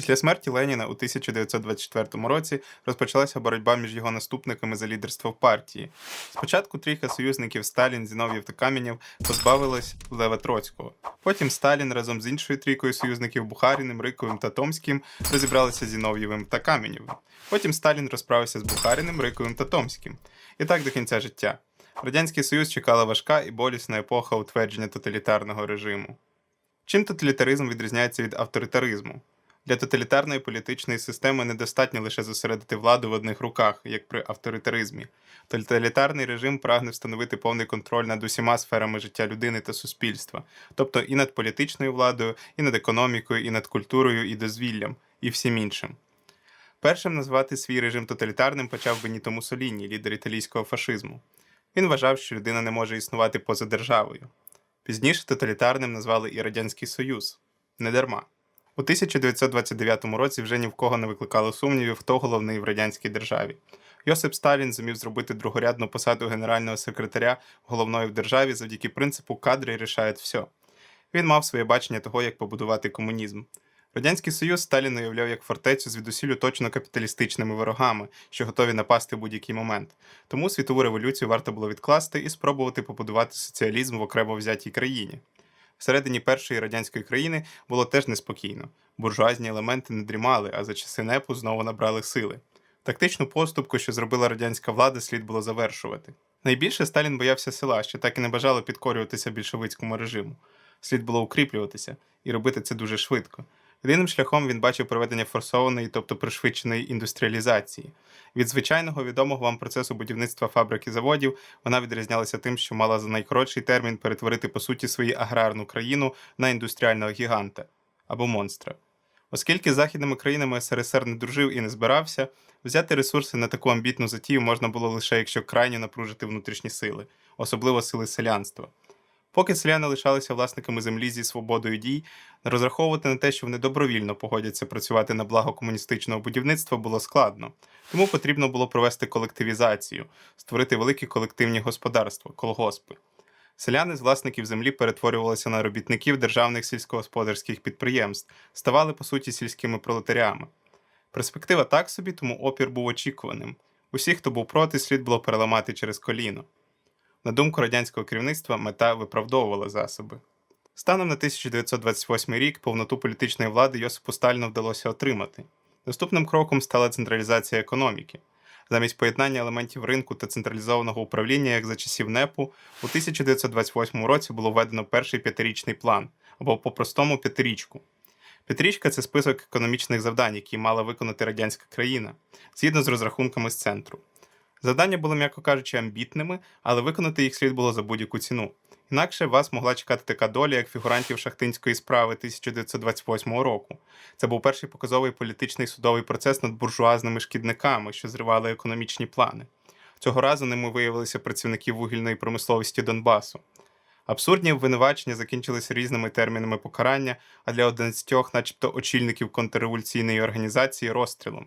Після смерті Леніна у 1924 році розпочалася боротьба між його наступниками за лідерство в партії. Спочатку трійка союзників Сталін, Зінов'єв та Кам'янєв позбавилась Лева Троцького. Потім Сталін разом з іншою трійкою союзників Бухаріним, Риковим та Томським розібралися з Зінов'євим та Кам'янєвим. Потім Сталін розправився з Бухаріним, Риковим та Томським. І так до кінця життя. Радянський Союз чекала важка і болісна епоха утвердження тоталітарного режиму. Чим тоталітаризм відрізняється від авторитаризму? Для тоталітарної політичної системи недостатньо лише зосередити владу в одних руках, як при авторитаризмі. Тоталітарний режим прагне встановити повний контроль над усіма сферами життя людини та суспільства, тобто і над політичною владою, і над економікою, і над культурою, і дозвіллям, і всім іншим. Першим назвати свій режим тоталітарним почав Беніто Муссоліні, лідер італійського фашизму. Він вважав, що людина не може існувати поза державою. Пізніше тоталітарним назвали і Радянський Союз. Недарма. У 1929 році вже ні в кого не викликало сумнівів, хто головний в радянській державі. Йосип Сталін зумів зробити другорядну посаду генерального секретаря головної в державі завдяки принципу кадри рішають все. Він мав своє бачення того, як побудувати комунізм. Радянський Союз Сталін уявляв як фортецю з відусілю точно капіталістичними ворогами, що готові напасти в будь-який момент. Тому світову революцію варто було відкласти і спробувати побудувати соціалізм в окремо взятій країні. Всередині першої радянської країни було теж неспокійно. Буржуазні елементи не дрімали, а за часи непу знову набрали сили. Тактичну поступку, що зробила радянська влада, слід було завершувати. Найбільше Сталін боявся села, що так і не бажало підкорюватися більшовицькому режиму. Слід було укріплюватися і робити це дуже швидко. Єдиним шляхом він бачив проведення форсованої, тобто пришвидшеної індустріалізації. Від звичайного відомого вам процесу будівництва фабрик і заводів вона відрізнялася тим, що мала за найкоротший термін перетворити по суті свою аграрну країну на індустріального гіганта або монстра. Оскільки західними країнами СРСР не дружив і не збирався, взяти ресурси на таку амбітну затію можна було лише якщо крайньо напружити внутрішні сили, особливо сили селянства. Поки селяни лишалися власниками землі зі свободою дій, розраховувати на те, що вони добровільно погодяться працювати на благо комуністичного будівництва, було складно. Тому потрібно було провести колективізацію, створити великі колективні господарства, колгоспи. Селяни з власників землі перетворювалися на робітників державних сільськогосподарських підприємств, ставали по суті сільськими пролетаріами. Перспектива так собі, тому опір був очікуваним. Усіх, хто був проти, слід було переламати через коліно. На думку радянського керівництва, мета виправдовувала засоби. Станом на 1928 рік повноту політичної влади Йосипу Сталіну вдалося отримати. Наступним кроком стала централізація економіки. Замість поєднання елементів ринку та централізованого управління, як за часів НЕПу, у 1928 році було введено перший п'ятирічний план або по-простому п'ятирічку. П'ятирічка це список економічних завдань, які мала виконати радянська країна, згідно з розрахунками з центру. Завдання були, м'яко кажучи, амбітними, але виконати їх слід було за будь-яку ціну. Інакше вас могла чекати така доля, як фігурантів шахтинської справи 1928 року. Це був перший показовий політичний судовий процес над буржуазними шкідниками, що зривали економічні плани. Цього разу ними виявилися працівники вугільної промисловості Донбасу. Абсурдні обвинувачення закінчилися різними термінами покарання, а для 11, начебто очільників контрреволюційної організації розстрілом.